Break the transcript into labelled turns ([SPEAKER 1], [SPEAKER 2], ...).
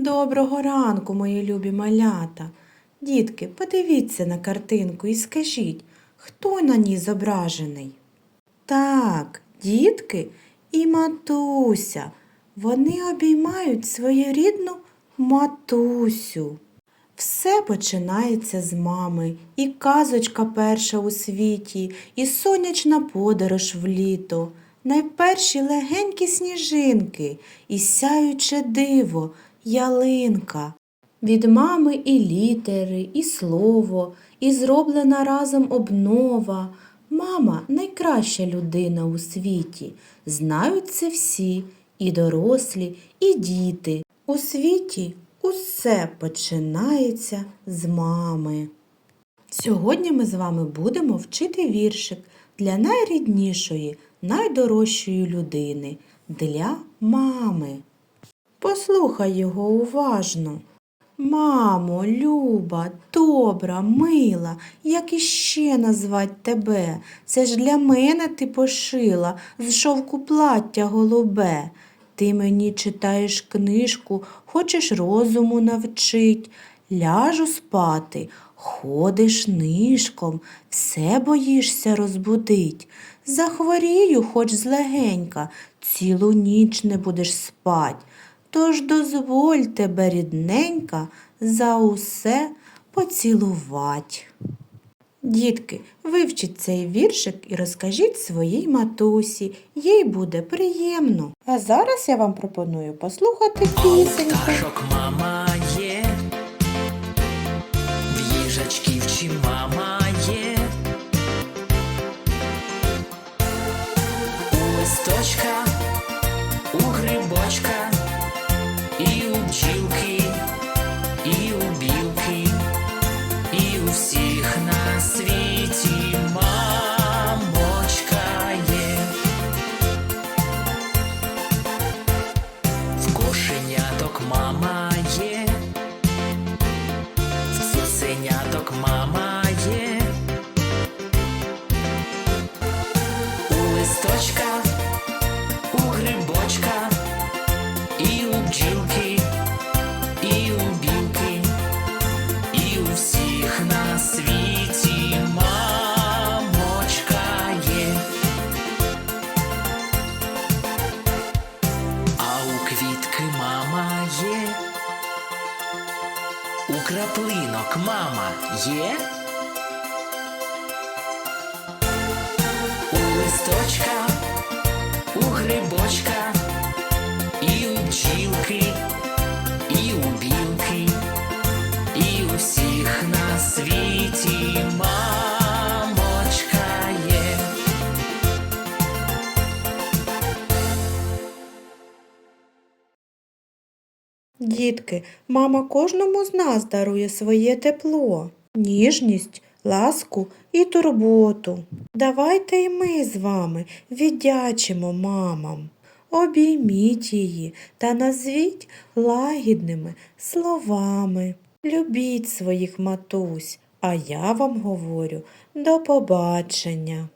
[SPEAKER 1] Доброго ранку, мої любі малята. Дітки, подивіться на картинку і скажіть, хто на ній зображений? Так, дітки і матуся. Вони обіймають свою рідну матусю. Все починається з мами, і казочка перша у світі, і сонячна подорож в літо, найперші легенькі сніжинки, і сяюче диво, ялинка. Від мами і літери, і слово, і зроблена разом обнова. Мама найкраща людина у світі. Знають це всі, і дорослі, і діти. У світі усе починається з мами. Сьогодні ми з вами будемо вчити віршик для найріднішої, найдорожчої людини, для мами. Послухай його уважно. Мамо, люба, добра, мила, як іще назвать тебе? Це ж для мене ти пошила з шовку плаття голубе. Ти мені читаєш книжку, хочеш розуму навчить. Ляжу спати, ходиш нишком, все боїшся розбудить. Захворію, хоч злегенька, цілу ніч не будеш спать. Тож дозволь тебе, рідненька, за усе поцілувать. Дітки, вивчіть цей віршик і розкажіть своїй матусі, їй буде приємно. А зараз я вам пропоную послухати пісеньку.
[SPEAKER 2] Пташок мама є, в їжачків чи мама мама є, у листочка, у грибочка, і у бджілки, і у білки, і у всіх на світі мамочка є. А у квітки мама є. У краплинок мама є. У листочка, у грибочка, і у бджілки,
[SPEAKER 1] Дітки, мама кожному з нас дарує своє тепло, ніжність, ласку і турботу. Давайте і ми з вами віддячимо мамам. Обійміть її та назвіть лагідними словами. Любіть своїх матусь, а я вам говорю до побачення.